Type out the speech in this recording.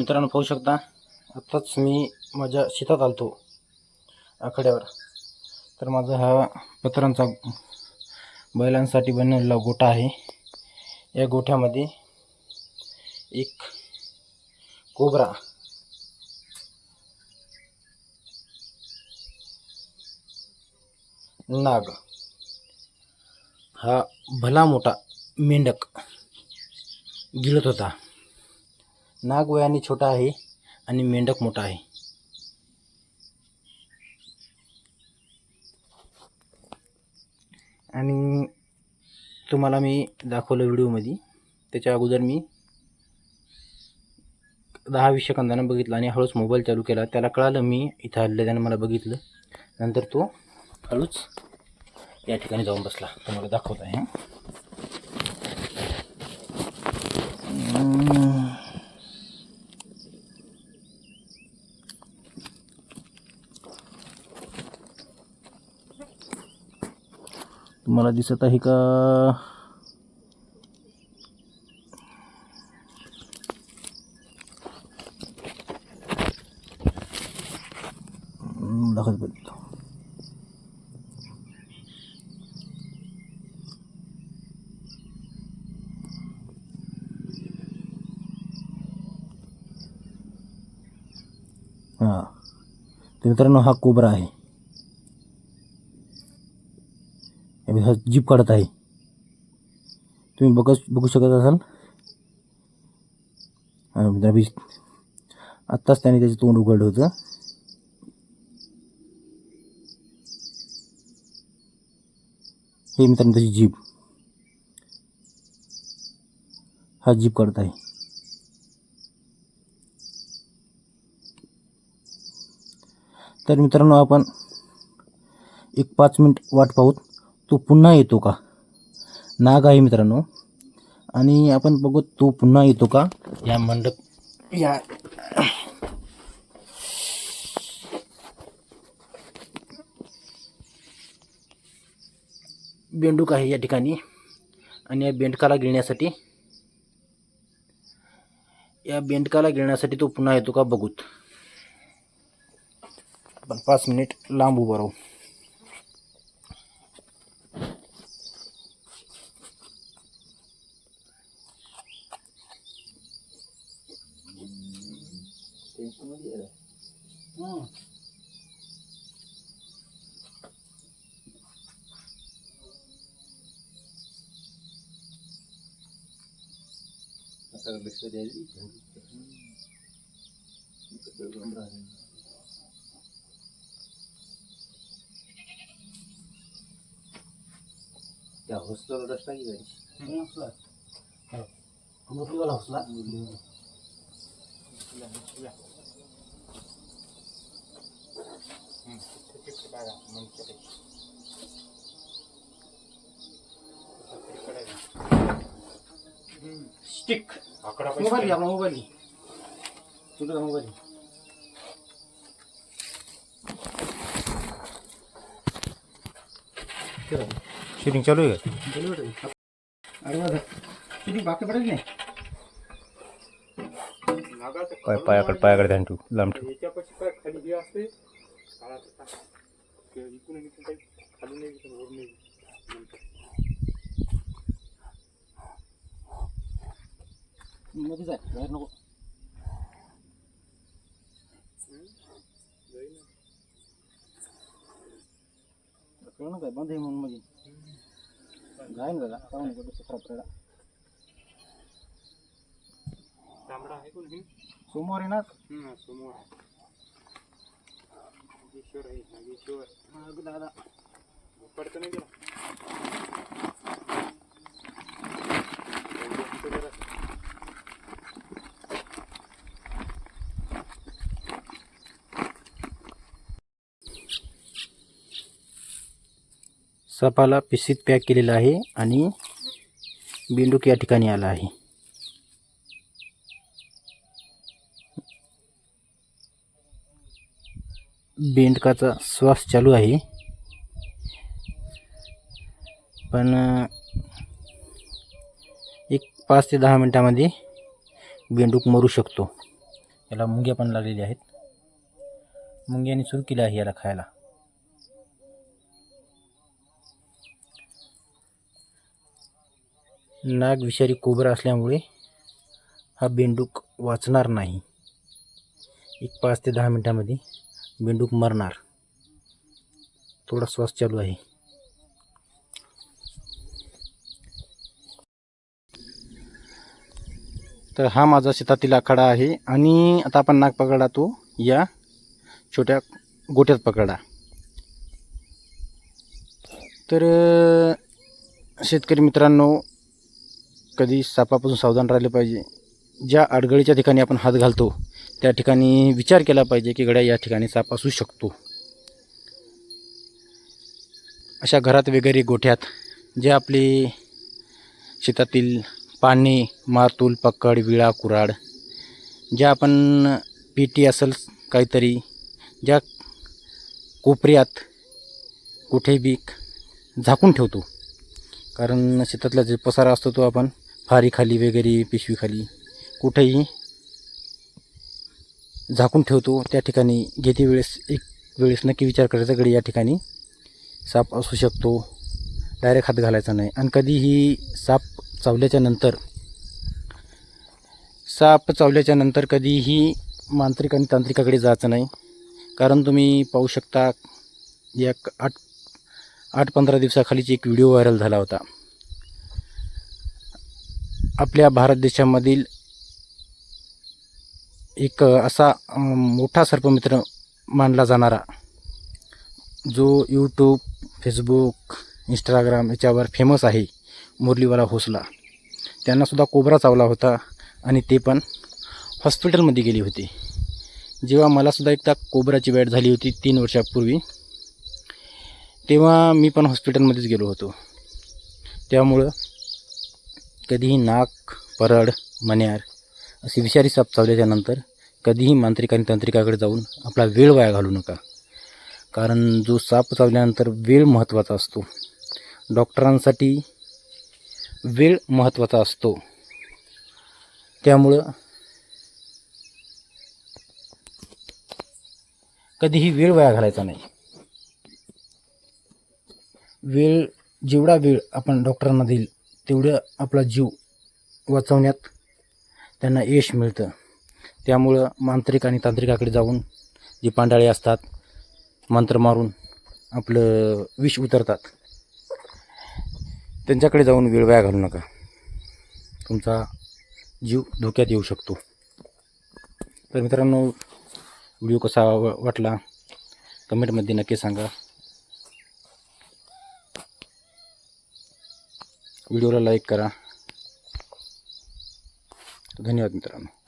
मित्रांनो पाहू शकता आत्ताच मी माझ्या शेतात आलतो आखाड्यावर. तर माझा हा पत्रांचा बैलांसाठी बनवलेला गोठा आहे. या गोठ्यामध्ये एक कोबरा नाग हा भला मोठा मेंढक गिळत होता. नाग वयाने छोटा आहे आणि मेंढक मोठा आहे. आणि तुम्हाला मी दाखवलं व्हिडिओमध्ये. त्याच्या अगोदर मी दहा वीस सेकंदानं बघितलं आणि हळूच मोबाईल चालू केला. त्याला कळालं मी इथं आलेलं त्यानं मला बघितलं. नंतर तो हळूच या ठिकाणी जाऊन बसला. तुम्हाला दाखवत आहे तुम्हाला दिसत आहे का? हं, दाखवत बघतो हां. तर मित्रांनो हा कोबरा आहे. हा जीप काढत आहे. तुम्ही बघत बघू शकत असाल. हा, आत्ताच त्याने त्याचं तोंड उघडलं होतं. हे मित्रांनो त्याची जीप. हा जीप काढत आहे. तर मित्रांनो आपण एक पाच मिनिट वाट पाहूत. तो पुन्हा येतो का? नाग आहे मित्रांनो. आणि आपण बघू तो पुन्हा येतो का? या मंडप. या. बेंडूक आहे या ठिकाणी. आणि या बेंडकाला गिळण्यासाठी या बेंडकाला गिळण्यासाठी तो पुन्हा येतो का? बघूत. पण पाच मिनिट लांब उभं राहू. त्या हॉस्टेलला रस्ता की गाडी hostel Murliwala hostel stick mobile घ्या मोबाईल पड़ेगा मन शूटिंग चालू है शूटिंग बाकी पडेल नाही? काय पायाकडे पायाकडे ध्यान ठेवू लांब ठेवू. याच्यापाशी काय खाली हे असते काळाचं टाक. ते इकडून आणि इकडून काही खाली नाही इकडून वर नाही मध्ये जाय बाहेर नको कळलं काय बंद आहे नागेश्वर आहे नागेश्वर. हा, दादा. पडतं नाही गेला सपाला पिशीत पॅक केलेला आहे आणि बिंडूक या ठिकाणी आला आहे. बेंडकाचा श्वास चालू आहे. पण एक पाच ते दहा मिनटामध्ये बेंडूक मरू शकतो. याला मुंग्या पण लागलेल्या आहेत. मुंग्याने सुरू केलं आहे याला खायला. नाग विषारी कोबरा असल्यामुळे हा बेंडूक वाचणार नाही. एक पाच ते दहा मिनटामध्ये बेंडूक मरणार. थोडा श्वास चालू आहे. तर हा माझा शेतातील आखाडा आहे आणि आता आपण नाग पकडा तो या छोट्या गोट्यात पकडा. तर शेतकरी मित्रांनो कधी सापापासून सावधान राहिले पाहिजे. ज्या अडगळीच्या ठिकाणी आपण हात घालतो त्या ठिकाणी विचार केला पाहिजे की गड्या या ठिकाणी साप असू शकतो. अशा घरात वगैरे गोठ्यात जे आपले शेतातील पाने मातूल पकड विळा कुराड ज्या आपण पेटी असेल काहीतरी ज्या कोपऱ्यात कुठे बी झाकून ठेवतो. कारण शेतातला जे पसारा असतो तो आपण फारीखाली वगैरे पिशवीखाली कुठेही झाकून ठेवतो. त्या ठिकाणी घेते वेळेस एक वेळेस नक्की विचार करायचा गडी या ठिकाणी. साप असू शकतो. डायरेक्ट हात घालायचा नाही. आणि कधीही साप चावल्याच्या नंतर साप चावल्याच्या नंतर कधीही मांत्रिक आणि तांत्रिकाकडे जायचं नाही. कारण तुम्ही पाहू शकता या आठ आठ पंधरा दिवसाखालीच एक व्हिडिओ व्हायरल झाला होता. आपल्या भारत देशामधील एक असा मोठा सर्पमित्र मानला जाणारा. जो यूट्यूब फेसबुक इंस्टाग्राम याच्यावर फेमस आहे मुरलीवाला होसला त्यांनासुद्धा कोबरा चावला होता आणि ते पण हॉस्पिटलमध्ये गेली होती. जेव्हा मलासुद्धा एकदा कोबराची बॅट झाली होती तीन वर्षापूर्वी तेव्हा मी पण हॉस्पिटलमध्येच गेलो होतो. त्यामुळं कधीही नाक परड मण्यार असे विषारी साप चावल्याच्यानंतर कधीही मांत्रिक आणि तांत्रिकाकडे जाऊन आपला वेळ वाया घालू नका. कारण जो साप चावल्यानंतर वेळ महत्त्वाचा असतो. डॉक्टरांसाठी वेळ महत्त्वाचा असतो. त्यामुळं कधीही वेळ वाया घालायचा नाही. वेळ जेवढा वेळ आपण डॉक्टरांना देईल तेवढं आपला जीव वाचवण्यात त्यांना यश मिळतं. त्यामुळं मांत्रिक आणि तांत्रिकाकडे जाऊन जे पांडाळे असतात मंत्र मारून आपलं विष उतरतात. त्यांच्याकडे जाऊन वेळ वाया घालू नका. तुमचा जीव धोक्यात येऊ शकतो. तर मित्रांनो व्हिडिओ कसा वा- वाटला? कमेंटमध्ये नक्की सांगा. व्हिडिओला लाईक करा. धन्यवाद मित्रांनो.